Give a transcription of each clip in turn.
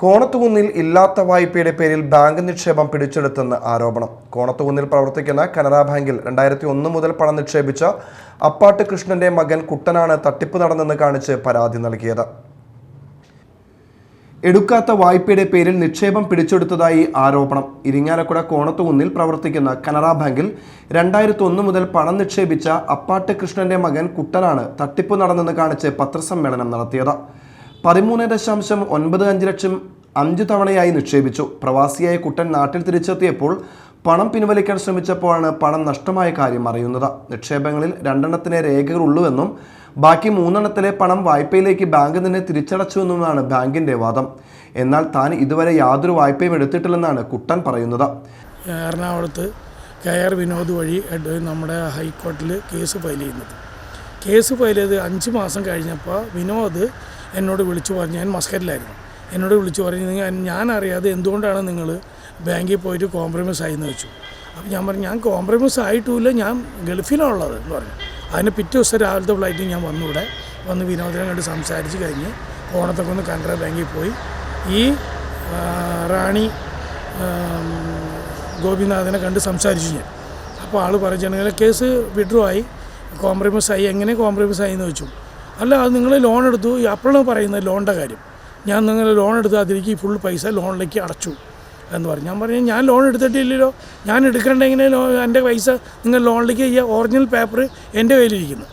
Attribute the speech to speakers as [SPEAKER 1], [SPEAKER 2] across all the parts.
[SPEAKER 1] കോണത്തുകുന്നിൽ ഇല്ലാത്ത വായ്പയുടെ പേരിൽ ബാങ്ക് നിക്ഷേപം പിടിച്ചെടുത്തെന്ന് ആരോപണം. കോണത്തുകുന്നിൽ പ്രവർത്തിക്കുന്ന കനറ ബാങ്കിൽ രണ്ടായിരത്തി ഒന്ന് മുതൽ പണം നിക്ഷേപിച്ച അപ്പാട്ട് കൃഷ്ണന്റെ മകൻ കുട്ടനാണ് തട്ടിപ്പ് നടന്നെന്ന് കാണിച്ച് പരാതി നൽകിയത്. എടുക്കാത്ത വായ്പയുടെ പേരിൽ നിക്ഷേപം പിടിച്ചെടുത്തതായി ആരോപണം. ഇരിങ്ങാലക്കുട കോണത്തുകുന്നിൽ പ്രവർത്തിക്കുന്ന കനറ ബാങ്കിൽ രണ്ടായിരത്തി ഒന്ന് മുതൽ പണം നിക്ഷേപിച്ച അപ്പാട്ട് കൃഷ്ണന്റെ മകൻ കുട്ടനാണ് തട്ടിപ്പ് നടന്നെന്ന് കാണിച്ച് പത്രസമ്മേളനം നടത്തിയത്. പതിമൂന്ന് ദശാംശം ഒൻപത് അഞ്ച് ലക്ഷം അഞ്ച് തവണയായി നിക്ഷേപിച്ചു. പ്രവാസിയായ കുട്ടൻ നാട്ടിൽ തിരിച്ചെത്തിയപ്പോൾ പണം പിൻവലിക്കാൻ ശ്രമിച്ചപ്പോഴാണ് പണം നഷ്ടമായ കാര്യം അറിയുന്നത്. നിക്ഷേപങ്ങളിൽ രണ്ടെണ്ണത്തിനെ രേഖകളുള്ളൂവെന്നും ബാക്കി മൂന്നെണ്ണത്തിലെ പണം വായ്പയിലേക്ക് ബാങ്ക് തന്നെ തിരിച്ചടച്ചുവെന്നുമാണ് ബാങ്കിന്റെ വാദം. എന്നാൽ താൻ ഇതുവരെ യാതൊരു വായ്പയും എടുത്തിട്ടില്ലെന്നാണ് കുട്ടൻ പറയുന്നത്.
[SPEAKER 2] എറണാകുളത്ത് കെ ആർ വിനോദ് വഴി നമ്മുടെ ഹൈക്കോർട്ടിൽ കേസ് ഫയൽ ചെയ്യുന്നത്. കേസ് ഫയൽ ചെയ്ത് അഞ്ച് മാസം കഴിഞ്ഞപ്പോൾ വിനോദ് എന്നോട് വിളിച്ചു പറഞ്ഞു ഞാൻ മസ്കറ്റിലായിരുന്നു. എന്നോട് വിളിച്ചു പറഞ്ഞു "നിങ്ങൾ- ഞാൻ അറിയാതെ എന്തുകൊണ്ടാണ് നിങ്ങൾ ബാങ്കിൽ പോയിട്ട് കോംപ്രമൈസ് ആയി എന്ന് വെച്ചു? അപ്പോൾ ഞാൻ പറഞ്ഞു ഞാൻ കോംപ്രമൈസ് ആയിട്ടുമില്ല ഞാൻ ഗൾഫിലാണുള്ളത് എന്ന് പറഞ്ഞു. അതിന് പിറ്റേ ദിവസം രാവിലത്തെ ഫ്ലൈറ്റിൽ ഞാൻ വന്നിവിടെ വന്ന് വിനോദിനെ കണ്ട് സംസാരിച്ച് കഴിഞ്ഞ് ഓണത്തൊക്കെ ഒന്ന് കനറ ബാങ്കിൽ പോയി. ഈ റാണി ഗോപിനാഥനെ കണ്ട് സംസാരിച്ചു ഞാൻ. അപ്പോൾ ആൾ പറഞ്ഞിട്ടുണ്ടെങ്കിൽ കേസ് വിഡ്രോ ആയി. കോംപ്രമൈസ് ആയി എങ്ങനെ കോംപ്രമൈസ് ആയി എന്ന് വെച്ചു അല്ല അത് നിങ്ങൾ ലോൺ എടുത്തു. അപ്പോഴാണ് പറയുന്നത് ലോണിന്റെ കാര്യം. ഞാൻ നിങ്ങൾ ലോൺ എടുത്ത് അതിലേക്ക് ഫുൾ പൈസ ലോണിലേക്ക് അടച്ചു എന്ന് പറഞ്ഞു. ഞാൻ പറഞ്ഞു ഞാൻ ലോൺ എടുത്തിട്ടില്ലല്ലോ. ഞാൻ എടുക്കേണ്ട എങ്ങനെ ലോ എന്റെ പൈസ നിങ്ങൾ ലോണിലേക്ക് ചെയ്യുക. ഒറിജിനൽ പേപ്പർ എന്റെ കയ്യിലിരിക്കുന്നു.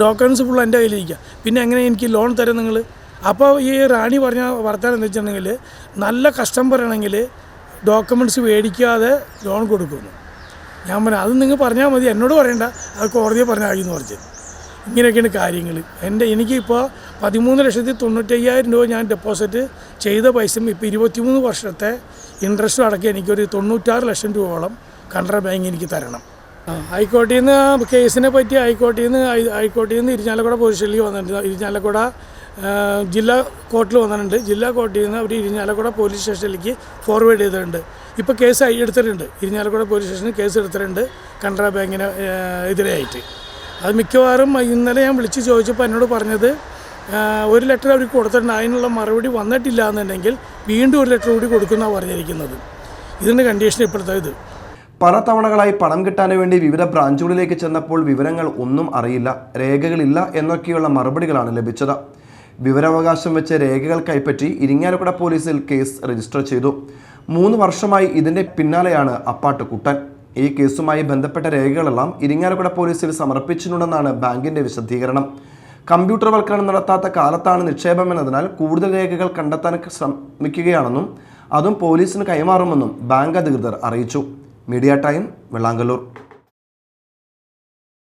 [SPEAKER 2] ഡോക്യുമെന്റ്സ് ഫുൾ എന്റെ കയ്യിലിരിക്കുക. പിന്നെ എങ്ങനെ എനിക്ക് ലോൺ തരാം നിങ്ങൾ? അപ്പോൾ ഈ റാണി പറഞ്ഞ വർത്താനം എന്ന് വെച്ചിട്ടുണ്ടെങ്കിൽ നല്ല കസ്റ്റമർ ആണെങ്കിൽ ഡോക്യുമെന്റ്സ് മേടിക്കാതെ ലോൺ കൊടുക്കുന്നു. ഞാൻ പറഞ്ഞു അത് നിങ്ങൾ പറഞ്ഞാൽ മതി എന്നോട് പറയണ്ട. അത് കോടതിയെ പറഞ്ഞാൽ എന്ന് പറഞ്ഞു. ഇങ്ങനെയൊക്കെയാണ് കാര്യങ്ങൾ എന്റെ എനിക്കിപ്പോൾ പതിമൂന്ന് ലക്ഷത്തി തൊണ്ണൂറ്റയ്യായിരം രൂപ ഞാൻ ഡെപ്പോസിറ്റ് ചെയ്ത പൈസയും ഇപ്പോൾ ഇരുപത്തിമൂന്ന് വർഷത്തെ ഇൻട്രസ്റ്റ് അടക്കി എനിക്കൊരു തൊണ്ണൂറ്റാറ് ലക്ഷം രൂപയോളം കനറ ബാങ്ക് എനിക്ക് തരണം. ഹൈക്കോടതിയിൽ നിന്ന് കേസിനെ പറ്റി ഹൈക്കോടതിയിൽ നിന്ന് ഹൈക്കോടതിയിൽ നിന്ന് ഇരിഞ്ഞാലക്കുട പോലീസ് വന്നിട്ടുണ്ട്. ഇരിഞ്ഞാലക്കുട ജില്ലാ കോർട്ടിൽ വന്നിട്ടുണ്ട്. ജില്ലാ കോർട്ടിൽ നിന്ന് അവർ ഇരിഞ്ഞാലക്കുട പോലീസ് സ്റ്റേഷനിലേക്ക് ഫോർവേഡ് ചെയ്തിട്ടുണ്ട്. ഇപ്പോൾ കേസ് എടുത്തിട്ടുണ്ട്. ഇരിഞ്ഞാലക്കുട പോലീസ് സ്റ്റേഷനിൽ കേസ് എടുത്തിട്ടുണ്ട്. കനറ ബാങ്കിന് എതിരെയായിട്ട് അത് മിക്കവാറും ഇന്നലെ ഞാൻ വിളിച്ച് ചോദിച്ചപ്പോൾ എന്നോട് പറഞ്ഞത് ഒരു ലെറ്റർ അവർക്ക് കൊടുത്തിട്ടുണ്ട്. അതിനുള്ള മറുപടി വന്നിട്ടില്ല എന്നുണ്ടെങ്കിൽ വീണ്ടും ഒരു ലെറ്റർ കൂടി കൊടുക്കുന്നതാണ് പറഞ്ഞിരിക്കുന്നത്. ഇതിന്റെ കണ്ടീഷൻ ഇപ്പോഴത്തെ ഇത്.
[SPEAKER 1] പല തവണകളായി പണം കിട്ടാൻ വേണ്ടി വിവിധ ബ്രാഞ്ചുകളിലേക്ക് ചെന്നപ്പോൾ വിവരങ്ങൾ ഒന്നും അറിയില്ല രേഖകളില്ല എന്നൊക്കെയുള്ള മറുപടികളാണ് ലഭിച്ചത്. വിവരാവകാശം വെച്ച രേഖകൾ കൈപ്പറ്റി ഇരിങ്ങാലക്കുട പോലീസിൽ കേസ് രജിസ്റ്റർ ചെയ്തു. മൂന്ന് വർഷമായി ഇതിന്റെ പിന്നാലെയാണ് അപ്പാട്ട് കുട്ടൻ. ഈ കേസുമായി ബന്ധപ്പെട്ട രേഖകളെല്ലാം ഇരിങ്ങാലക്കുട പോലീസിൽ സമർപ്പിച്ചിട്ടുണ്ടെന്നാണ് ബാങ്കിന്റെ വിശദീകരണം. കമ്പ്യൂട്ടർവൽക്കരണം നടത്താത്ത കാലത്താണ് നിക്ഷേപം എന്നതിനാൽ കൂടുതൽ രേഖകൾ കണ്ടെത്താൻ ശ്രമിക്കുകയാണെന്നും അതും പോലീസിന് കൈമാറുമെന്നും ബാങ്ക് അധികൃതർ അറിയിച്ചു. Media time Vellangallur.